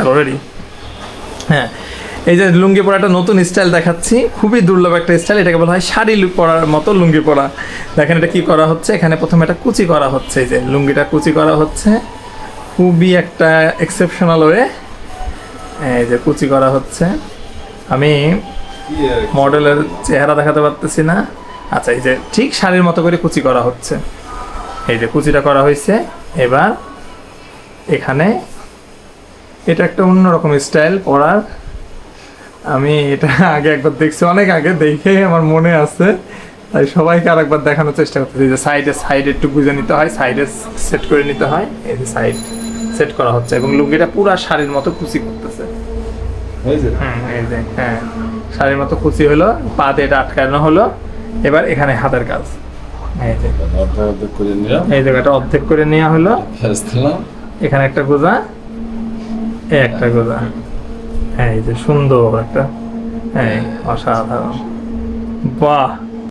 Already হ্যাঁ এই যে লুঙ্গি একটা নতুন স্টাইল দেখাচ্ছি, খুবই দুর্লভ একটা স্টাইল এটাকে বলা হয় শাড়ি পরার মতো লুঙ্গি পরা। দেখেন এটা কি করা হচ্ছে? এখানে প্রথমে একটা কুচি করা হচ্ছে, এই যে লুঙ্গিটা কুচি করা হচ্ছে। খুবই একটা এক্সেপশনাল ওয়ে এই যে কুচি করা হচ্ছে। আমি মডেলের চেহারা দেখাতে পারতেছি না। আচ্ছা এই যে ঠিক শাড়ির মতো করে কুচি করা হচ্ছে। এই যে কুচিটা করা হয়েছে। এবার এখানে এটা একটা অন্যরকম স্টাইল পরার। আমি এটা আগে একবার দেখছি অনেক আগে দেখে আমার মনে আছে। তাই সবাইকে আরেকবার দেখানোর চেষ্টা করতেছি যে সাইডে সাইডে একটু গুজে নিতে হয় সাইডে সেট করে নিতে হয়। এই যে সাইড সেট করা হচ্ছে এবং লুঙ্গিটা পুরা শাড়ির মতো কুচি করতেছে। হ্যাঁ শাড়ির মতো কুচি হলো পা দিয়ে এটা আটকানো হলো। এবার এখানে হাতের কাজ। এই জায়গাটা অর্ধেক করে নেওয়া হলো। এখানে একটা গোজা এই গোলা। হ্যাঁ এই যে সুন্দর একটা। হ্যাঁ অসাধারণ। বাহ!